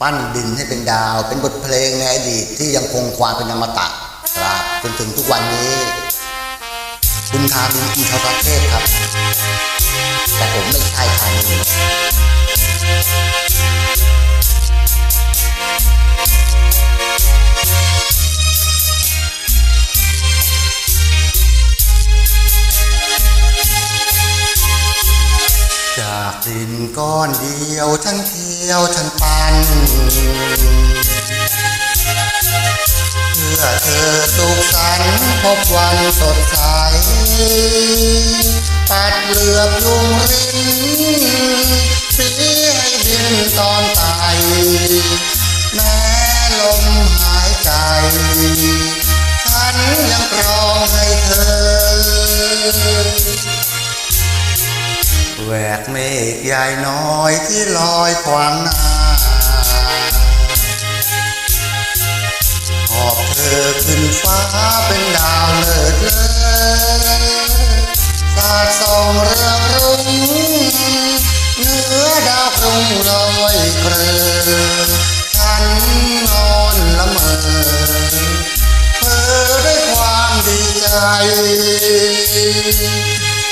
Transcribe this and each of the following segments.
ปั้นดินให้เป็นดาว เป็นบทเพลงในอดีตที่ยังคงความเป็นอมตะตราบจนถึงทุกวันนี้ คุณทามินอินทรประเทศครับ แต่ผมไม่ใช่ทามิน ดินก้อนเดียวฉันเที่ยวฉันปัน เพื่อเธอสุขสันต์พบวันสดใส ปัดเหลือบยุงรินสีให้บินตอนตายแม้ลมหายใจ ฉันยังรองให้เธอ แหวกเมฆใหญ่น้อยที่ลอยขวางหน้าหอบเธอขึ้นฟ้าเป็นดาวเลิศเลอสาดส่องเรืองรุ่งเหนือดาวกรุงลอยเกลอฉันนอนละเมอเพ้อด้วยความดีใจ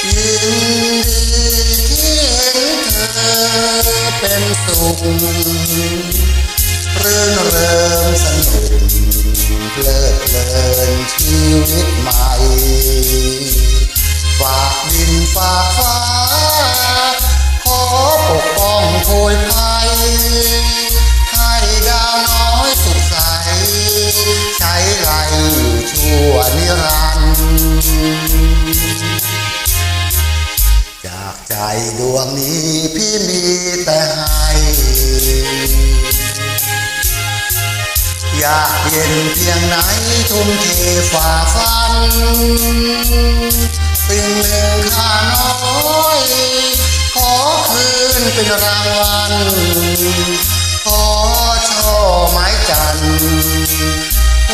ยินดี เป็นสุขรื่นเริงสนุกเพลิดเพลินชีวิตใหม่ฝากดินฝากฟ้า ขอปกป้องโพยภัยให้ดาวน้อยสุขใส ใช้ไหลอยู่ชั่วนิรันดร์จากใจดวงนี้พี่มีากเย็นเพียงไหนทุ่มเทฝ่าฟัน สิ่งหนึ่งข้าน้อย ขอคืนเป็นรางวัล ขอช่อไม้จันทร์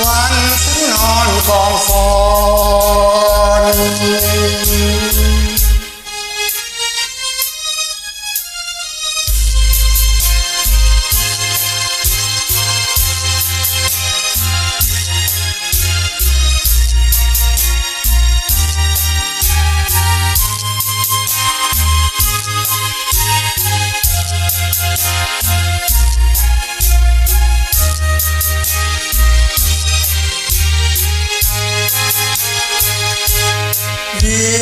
วันฉันนอนกองฟอน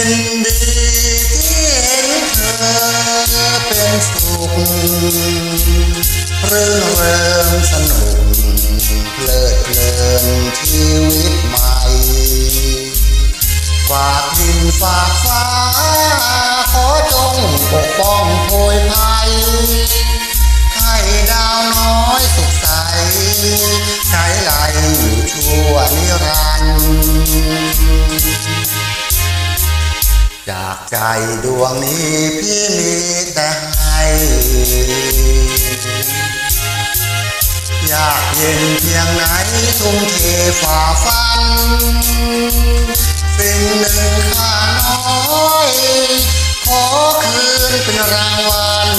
นดีที่เห็นเธอเป็นสุขรื่นเริงสนุกเพลิดเพลินชีวิตใหม่ฝากดินฝากฟ้า ขอจงปกป้องโพยภัยให้ดาวน้อยสุขใส จากใจดวงนี้พี่มีแต่ให้อยากเย็นเพียงไหนทุ่มเทฝ่าฟัน สิ่งหนึ่งข้าน้อย ขอคืนเป็นรางวัล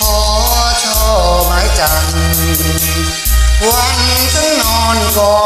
ขอช่อไม้จันทร์วันฉันนอนกองฟอน